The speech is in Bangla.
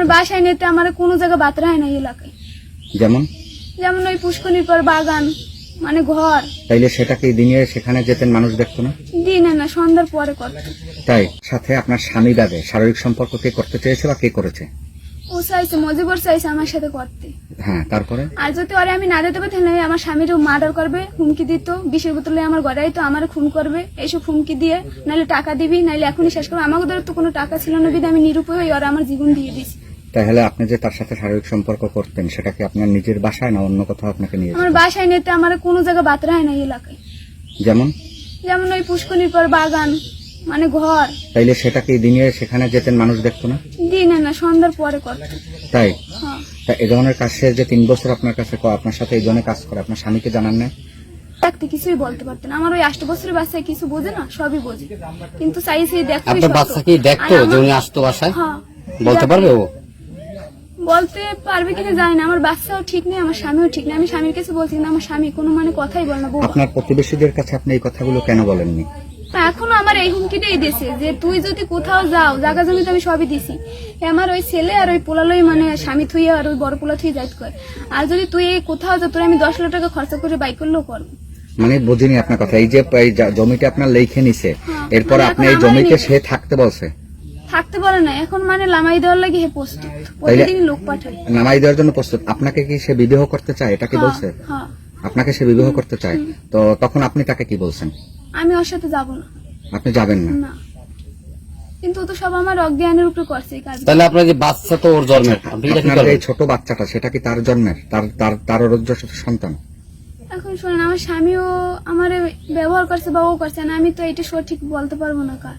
আমার বাসায় নিতে আমার কোনো জায়গা বাতরা হয় না এই এলাকায়। যেমন? যেমন ওই পুষ্কনির পর বাগান মানে ঘর। তাইলে সেটাকে দিনে সেখানে যেতেন মানুষ দেখতো না? দিনে না সন্ধ্যার পরে করতে। তাই সাথে আপনার স্বামী দাদে শারীরিক সম্পর্ক কে করতে চেয়েছে বা কে করেছে? ও চাইছে মজিবর চাইছে আমার সাথে করতে। হ্যাঁ তারপরে? আর যদি ওরে আমি না দিতে পারি তাহলে আমার স্বামীরও মার্ডার করবে হুমকি দিত বিষের বোতলে আমার ঘরে তো আমার খুন করবে এইসব হুমকি দিয়ে নাহলে টাকা দিবি নাহলে এখনই শেষ করবে। আমাকে তো কোনো টাকা ছিল না বিধে আমি নিরুপায় হয়ে ওরা আমার জীবন দিয়ে দিছি তাহলে আপনি যে তার সাথে শারীরিক সম্পর্ক করতেন সেটা কি আপনার নিজের বাসায় না অন্য কোথাও আপনাকে নিয়ে আমার বাসায় নিতে আমার কোনো জায়গা বাতরা হয় না এই এলাকায়। যেমন? যেমন ওই পুষ্কনির পর বাগান মানে ঘর। তাইলে সেটাকে দিনে সেখানে যেতেন মানুষ দেখতো না? দিনে না সন্ধ্যার পরে করতে। তাই? হ্যাঁ। তা এ ধরনের কাজ সে যে তিন বছর আপনার কাছে ক- আপনার সাথে এই জন্য কাজ করে আপনার স্বামীকে জানান না থাকতে কিছুই বলতে পারতেন আমার ওই আষ্ট বছরের বাচ্চায় কিছু বোঝে না সবই বোঝে। কিন্তু চাইছে দেখো আপনার বাচ্চা কি দেখতো যে উনি আসতো বাসায়? হ্যাঁ। বলতে পারবে ও? বলতে পারবে কিনা জানি না। আমার বাচ্চাও ঠিক নেই আমার স্বামীও ঠিক নেই। আমি স্বামীর কাছে বলছি কিন্তু আমার স্বামী কোনো মানে কথাই বলে না আপনার প্রতিবেশীদের কাছে আপনি এই কথাগুলো কেন বলেননি? এখনও আমার এই হুমকিটাই দিছে যে তুই যদি কোথাও যাও জায়গা জমি তো আমি সবই দিছি। আমার ওই ছেলে আর ওই পোলালই মানে স্বামী থুই আর ওই বড় পোলা থুই যাইত কর। আর যদি তুই কোথাও যা তোর আমি দশ লাখ টাকা খরচা করে বাইক করলেও করব। মানে বুঝিনি আপনার কথা। এই যে জমিটা আপনার লেখে নিছে হ্যাঁ, এরপর মানে আপনি এই জমিতে সে থাকতে বলছে? থাকতে পারে না। এখন মানে লামাই দেওয়ার লাগে হে প্রস্তুত। প্রতিদিন লোক পাঠায়। নামাই দেওয়ার জন্য প্রস্তুত। আপনাকে কি সে বিবাহ করতে চায়? এটা কি হ্যাঁ, বলছে? হ্যাঁ। আপনাকে সে বিবাহ করতে চায়। তো তখন আপনি তাকে কি বলছেন? আমি ওর সাথে যাব না। আপনি যাবেন না? না। কিন্তু ও তো সব আমার অজ্ঞানের উপরে করছে এই কাজ তাহলে আপনার যে বাচ্চা তো ওর জন্মের? আপনি এটা কি আপনার করবেন? এই ছোট বাচ্চাটা সেটা কি তার জন্মের? তার তার তার অরজ্জস্ব সন্তান। এখন শোনেন আমার স্বামীও আমার ব্যবহার করছে বা ও করছে না। আমি তো এটা সঠিক বলতে পারব না কার।